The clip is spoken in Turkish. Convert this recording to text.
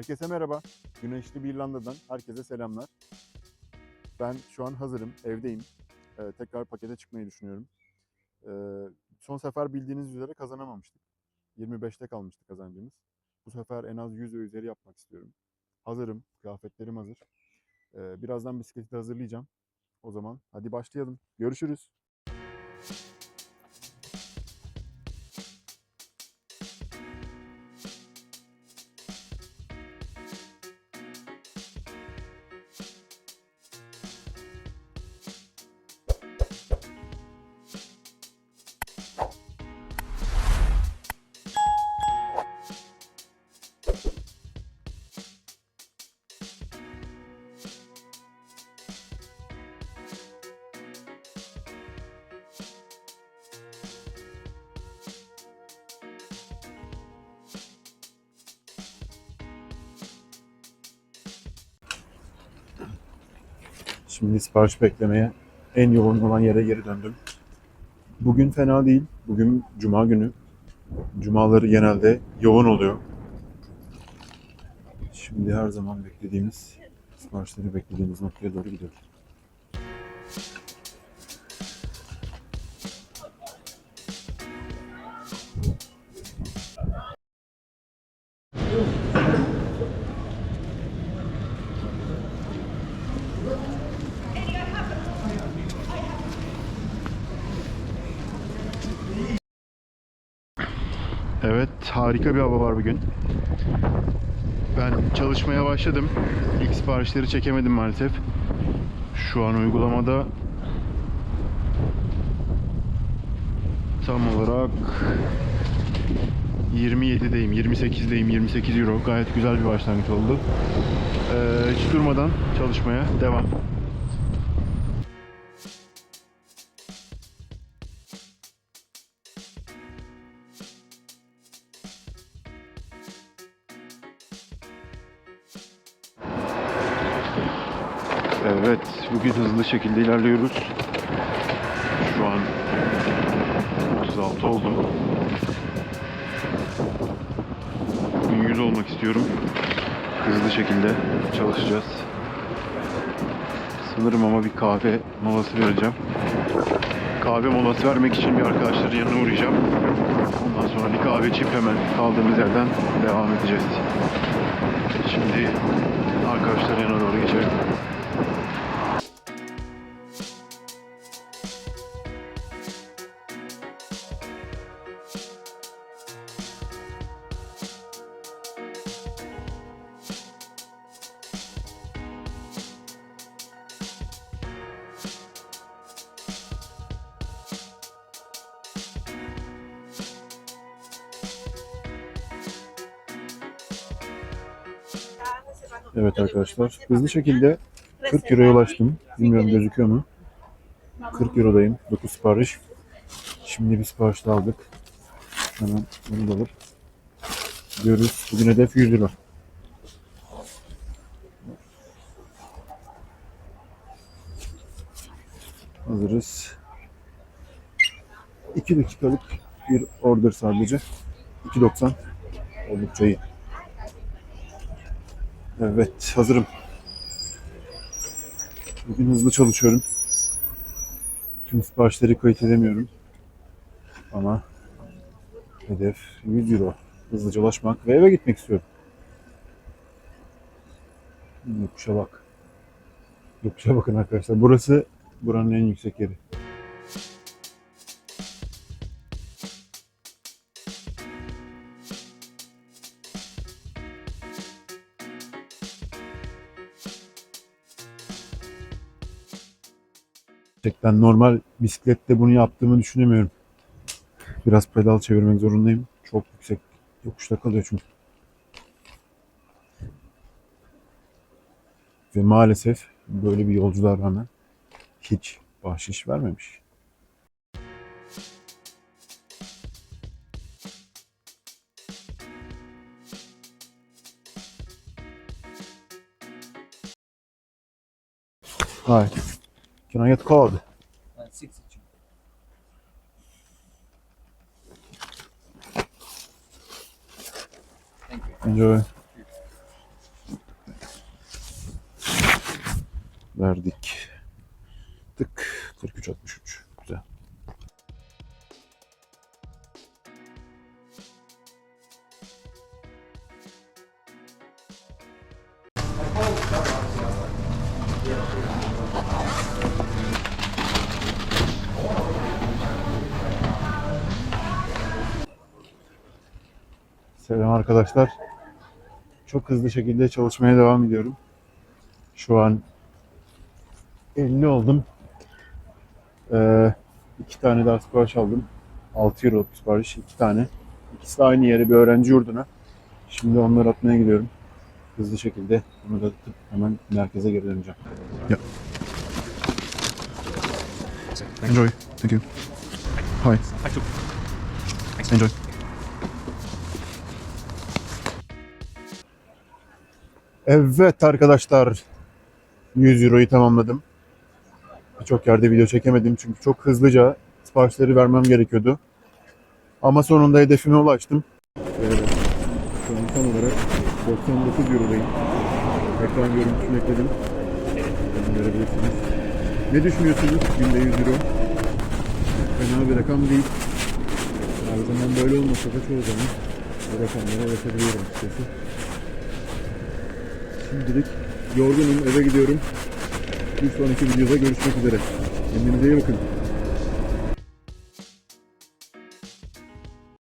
Herkese merhaba. Güneşli bir İrlanda'dan herkese selamlar. Ben şu an hazırım, evdeyim. Ee, tekrar pakete çıkmayı düşünüyorum. Ee, son sefer bildiğiniz üzere kazanamamıştık. 25'te kalmıştı kazancımız. Bu sefer en az 100 ve üzeri yapmak istiyorum. Hazırım, kıyafetlerim hazır. Ee, birazdan bisikleti de hazırlayacağım. O zaman hadi başlayalım. Görüşürüz. Şimdi sipariş beklemeye en yoğun olan yere geri döndüm. Bugün fena değil. Bugün cuma günü. Cumaları genelde yoğun oluyor. Şimdi her zaman beklediğimiz, siparişleri beklediğimiz noktaya doğru gidiyoruz. Harika bir hava var bugün. Ben çalışmaya başladım. İlk siparişleri çekemedim maalesef. Şu an uygulamada tam olarak 27'deyim, 28'deyim, 28 euro. Gayet güzel bir başlangıç oldu. Ee, hiç durmadan çalışmaya devam. Evet, bugün hızlı şekilde ilerliyoruz. Şu an 36 oldu. Bugün 100 olmak istiyorum. Hızlı şekilde çalışacağız. Sanırım ama bir kahve molası vereceğim. Kahve molası vermek için bir arkadaşların yanına uğrayacağım. Ondan sonra bir kahve içip hemen kaldığımız yerden devam edeceğiz. Şimdi arkadaşların yanına doğru geçelim. Evet arkadaşlar hızlı şekilde 40 euroya ulaştım. Bilmiyorum gözüküyor mu? 40 eurodayım. 9 sipariş. Şimdi bir sipariş daha aldık. Hemen bunu da alıp gidiyoruz. Bugün hedef 100 euro. Hazırız. 2 dakikalık bir order sadece. 2.90 oldukça iyi. Evet, hazırım. Bugün hızlı çalışıyorum. Tüm siparişleri kayıt edemiyorum. Ama hedef 100 euro. Hızlıca ulaşmak ve eve gitmek istiyorum. Yokuşa bak. Yokuşa bakın arkadaşlar. Burası buranın en yüksek yeri. Gerçekten normal bisiklette bunu yaptığımı düşünemiyorum. Biraz pedal çevirmek zorundayım. Çok yüksek yokuşta kalıyor çünkü. Ve maalesef böyle bir yolculuğa rağmen hiç bahşiş vermemiş. Hi. Can I get code? Enjoy. Verdik. Selam arkadaşlar. Çok hızlı şekilde çalışmaya devam ediyorum. Şu an 50 oldum. Ee, iki tane daha sipariş aldım. 6 euro sipariş, iki tane. İkisi de aynı yere bir öğrenci yurduna. Şimdi onları atmaya gidiyorum. Hızlı şekilde onu da atıp hemen merkeze geri döneceğim. Enjoy. Thank you. Hi. Enjoy. Evet arkadaşlar. 100 euroyu tamamladım. Birçok yerde video çekemedim çünkü çok hızlıca siparişleri vermem gerekiyordu. Ama sonunda hedefime ulaştım. Ee, şu an tam olarak 99 eurodayım. Ekran görüntüsünü ekledim. Görebilirsiniz. Ne düşünüyorsunuz? Günde 100 euro. Fena bir rakam değil. Her zaman böyle olmasa da çoğu zaman bu rakamlara ulaşabiliyorum açıkçası. Şimdilik yorgunum, eve gidiyorum. Bir sonraki videoda görüşmek üzere. Kendinize iyi bakın.